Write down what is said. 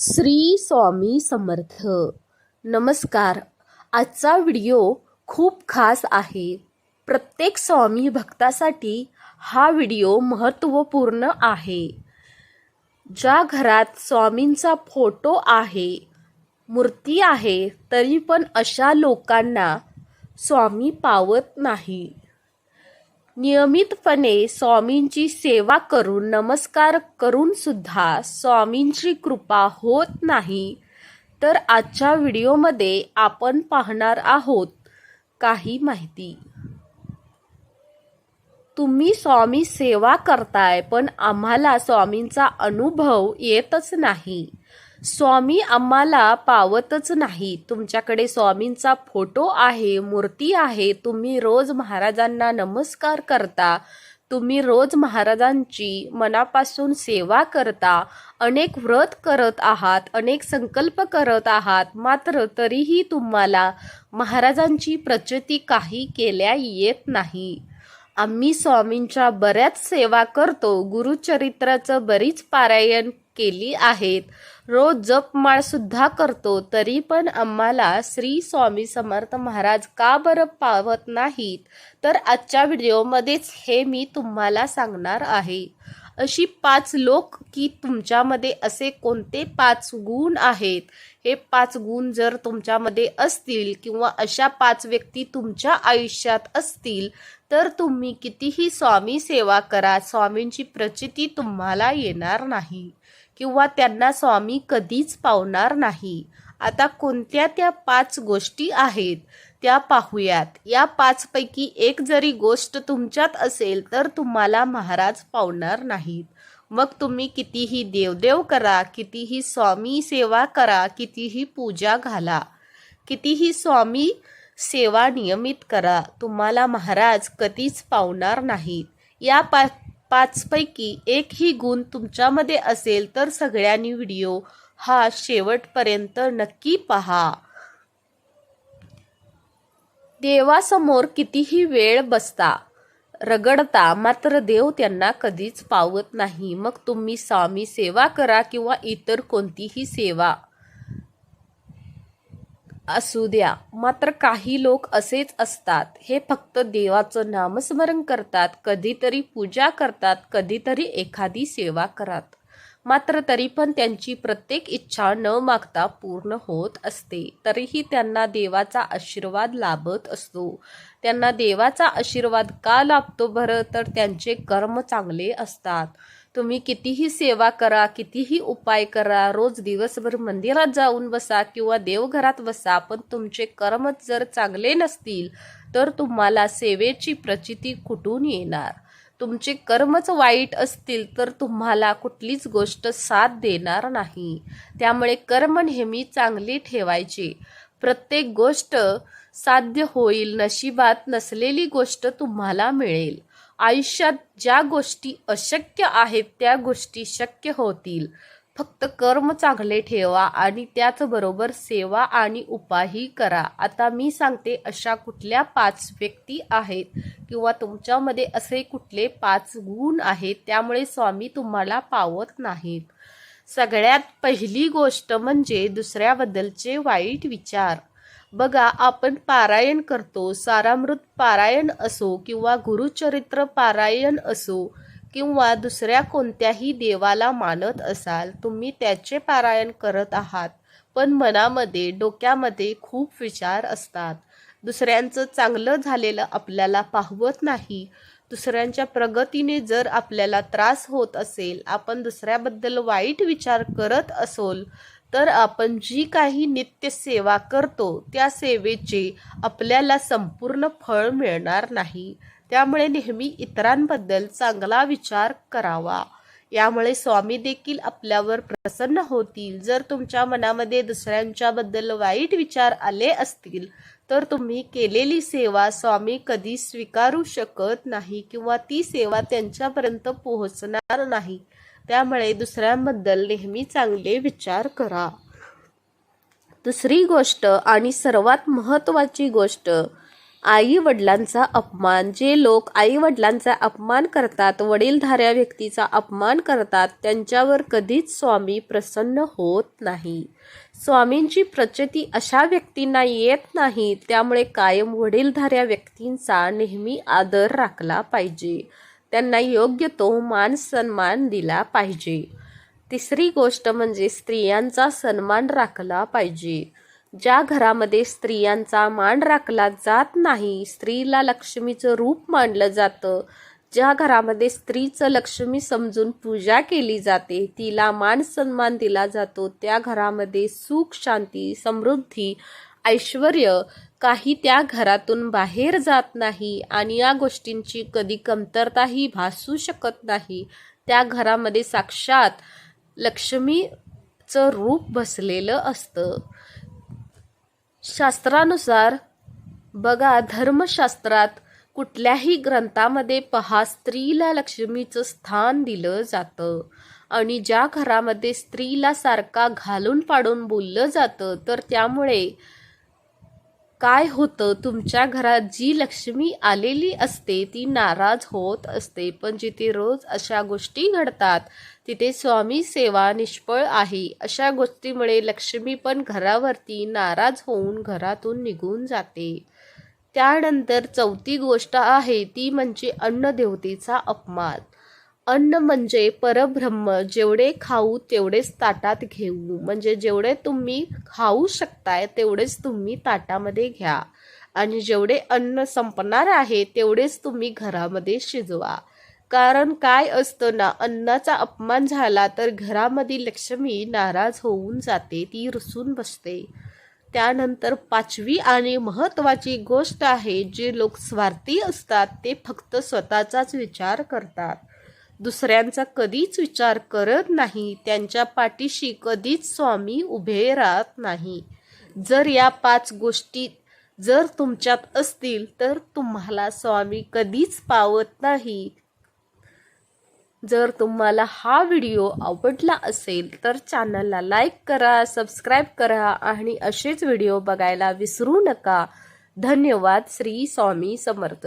श्री स्वामी समर्थ. नमस्कार. आजचा व्हिडिओ खूप खास आहे. प्रत्येक स्वामी भक्तासाठी हा व्हिडिओ महत्त्वपूर्ण आहे. ज्या घरात स्वामींचा फोटो आहे मूर्ती आहे तरी पण अशा लोकांना स्वामी पावत नाही. नियमितपणे स्वामींची सेवा करून नमस्कार करून सुद्धा स्वामींची कृपा होत नाही तर आजच्या व्हिडिओमध्ये आपण पाहणार आहोत काही माहिती. तुम्ही स्वामी सेवा करताय पण आम्हाला स्वामींचा अनुभव येतच नाही. स्वामी आम्हाला पावतच नाही. तुमच्याकडे स्वामींचा फोटो आहे मूर्ती आहे. तुम्ही रोज महाराजांना नमस्कार करता. तुम्ही रोज महाराजांची मनापासून सेवा करता. अनेक व्रत करत आहात अनेक संकल्प करत आहात. मात्र तरीही तुम्हाला महाराजांची प्रचिती काही केल्या येत नाही. आम्ही स्वामींच्या बऱ्याच सेवा करतो. गुरुचरित्राचं बरीच पारायण केली आहेत. रोज जपमाळसुद्धा करतो तरी पण आम्हाला श्री स्वामी समर्थ महाराज का बरं पावत नाहीत? तर आजच्या व्हिडिओमध्येच हे मी तुम्हाला सांगणार आहे. अशी पाच लोक की तुमच्यामध्ये असे कोणते पाच गुण आहेत? हे पाच गुण जर तुमच्यामध्ये असतील किंवा अशा पाच व्यक्ती तुमच्या आयुष्यात असतील तर तुम्ही कितीही स्वामी सेवा करा स्वामींची प्रचिती तुम्हाला येणार नाही. किंवा त्यांना स्वामी कधीच पावणार नाही. आता कोणत्या त्या पाच गोष्टी आहेत त्या पाहूयात. या पाचपैकी एक जरी गोष्ट तुमच्यात असेल तर तुम्हाला महाराज पावणार नाहीत. मग तुम्ही कितीही देवदेव करा कितीही स्वामी सेवा करा कितीही पूजा घाला कितीही स्वामी सेवा नियमित करा तुम्हाला महाराज कधीच पावणार नाहीत. या पा पाचपैकी एकही गुण तुमच्यामध्ये असेल तर सगळ्यांनी व्हिडिओ हा शेवटपर्यंत नक्की पहा. देवासमोर कितीही वेळ बसता रगडता मात्र देव त्यांना कधीच पावत नाही. मग तुम्ही स्वामी सेवा करा किंवा इतर कोणतीही सेवा. असू द्या. मात्र काही लोक असेच असतात. हे फक्त देवाचं नामस्मरण करतात. कधीतरी पूजा करतात. कधीतरी एखादी सेवा करतात. मात्र तरी पण त्यांची प्रत्येक इच्छा न मागता पूर्ण होत असते. तरीही त्यांना देवाचा आशीर्वाद लाभत असतो. त्यांना देवाचा आशीर्वाद का लाभतो बरं? तर त्यांचे कर्म चांगले असतात. तुम्ही कितीही सेवा करा कितीही उपाय करा रोज दिवसभर मंदिरात जाऊन बसा किंवा देवघरात बसा पण तुमचे कर्मच जर चांगले नसतील तर तुम्हाला सेवेची प्रचिती कुठून येणार? तुमचे कर्मच वाईट असतील तर तुम्हाला कुठलीच गोष्ट साथ देणार नाही. त्यामुळे कर्म नेहमी चांगली ठेवायची. प्रत्येक गोष्ट साध्य होईल नशिबात नसलेली गोष्ट तुम्हाला मिळेल. आयुष्यात ज्या गोष्टी अशक्य आहेत त्या गोष्टी शक्य होतील. फक्त कर्म चांगले ठेवा आणि त्याचबरोबर सेवा आणि उपायही करा. आता मी सांगते अशा कुठल्या पाच व्यक्ती आहेत किंवा तुमच्यामध्ये असे कुठले पाच गुण आहेत त्यामुळे स्वामी तुम्हाला पावत नाहीत. सगळ्यात पहिली गोष्ट म्हणजे दुसऱ्याबद्दलचे वाईट विचार. बघा आपण पारायण करतो सारामृत पारायण असो किंवा गुरुचरित्र पारायण असो किंवा दुसऱ्या कोणत्याही देवाला मानत असाल तुम्ही त्याचे पारायण करत आहात. पण मनामध्ये डोक्यामध्ये खूप विचार असतात. दुसऱ्यांचं चांगलं झालेलं आपल्याला पाहवत नाही. दुसऱ्यांच्या प्रगतीने जर आपल्याला त्रास होत असेल आपण दुसऱ्याबद्दल वाईट विचार करत असोल तर आपण जी काही नित्य सेवा करतो त्या सेवेचे आपल्याला संपूर्ण फळ मिळणार नाही. त्यामुळे नेहमी इतरांबद्दल चांगला विचार करावा. यामुळे स्वामी देखील आपल्यावर प्रसन्न होतील. जर तुमच्या मनामध्ये दुसऱ्यांच्याबद्दल वाईट विचार आले असतील तर तुम्ही केलेली सेवा स्वामी कधी स्वीकारू शकत नाही किंवा ती सेवा त्यांच्यापर्यंत पोहोचणार नाही. त्यामुळे दुसऱ्यांबद्दल नेहमी चांगले विचार करा. दुसरी गोष्ट आणि सर्वात महत्त्वाची गोष्ट आई वडिलांचा अपमान. जे लोक आई वडिलांचा अपमान करतात वडीलधाऱ्या व्यक्तीचा अपमान करतात त्यांच्यावर कधीच स्वामी प्रसन्न होत नाही. स्वामींची प्रचिती अशा व्यक्तींना येत नाही त्यामुळे कायम वडीलधाऱ्या व्यक्तींचा नेहमी आदर राखला पाहिजे. त्यांना योग्य तो मान सन्मान दिला पाहिजे. तिसरी गोष्ट म्हणजे स्त्रियांचा सन्मान राखला पाहिजे. ज्या घरामध्ये स्त्रियांचा मान राखला जात नाही स्त्रीला लक्ष्मीचं रूप मानलं जातं. ज्या घरामध्ये स्त्रीचं लक्ष्मी समजून पूजा केली जाते तिला मान सन्मान दिला जातो. त्या घरामध्ये सुख शांती समृद्धी ऐश्वर काही त्या घरातून बाहेर जात नाही आणि या गोष्टींची कधी कमतरताही भासू शकत नाही. त्या घरामध्ये साक्षात लक्ष्मीचं रूप बसलेलं असतं. शास्त्रानुसार बघा धर्मशास्त्रात कुठल्याही ग्रंथामध्ये पहा स्त्रीला लक्ष्मीचं स्थान दिलं जातं आणि ज्या घरामध्ये स्त्रीला सारखा घालून पाडून बोललं जातं तर त्यामुळे काय होतं? तुमच्या घरात जी लक्ष्मी आलेली असते ती नाराज होत असते. पण जिथे रोज अशा गोष्टी घडतात तिथे स्वामी सेवा निष्फळ आहे. अशा गोष्टीमुळे लक्ष्मी पण घरावरती नाराज होऊन घरातून निघून जाते. त्यानंतर चौथी गोष्ट आहे ती म्हणजे अन्नदेवतेचा अपमान. अन्न म्हणजे परब्रह्म. जेवढे खाऊ तेवढेच ताटात घेऊ. म्हणजे जेवढे तुम्ही खाऊ शकताय तेवढेच तुम्ही ताटामध्ये घ्या. आणि जेवढे अन्न संपणार आहे तेवढेच तुम्ही घरामध्ये शिजवा. कारण काय असतं ना अन्नाचा अपमान झाला तर घरामध्ये लक्ष्मी नाराज होऊन जाते ती रुसून बसते. त्यानंतर पाचवी आणि महत्त्वाची गोष्ट आहे जे लोक स्वार्थी असतात ते फक्त स्वतःचाच विचार करतात. दुसऱ्यांचा कधीच विचार करत नाही त्यांच्या पाठीशी कधीच स्वामी उभे राहत नाही. जर या पाच गोष्टी जर तुमच्यात असतील तर तुम्हाला स्वामी कधीच पावत नाही. जर तुम्हाला हा व्हिडिओ आवडला असेल तर चॅनलला लाईक करा सबस्क्राईब करा आणि असेच व्हिडिओ बघायला विसरू नका. धन्यवाद श्री स्वामी समर्थ.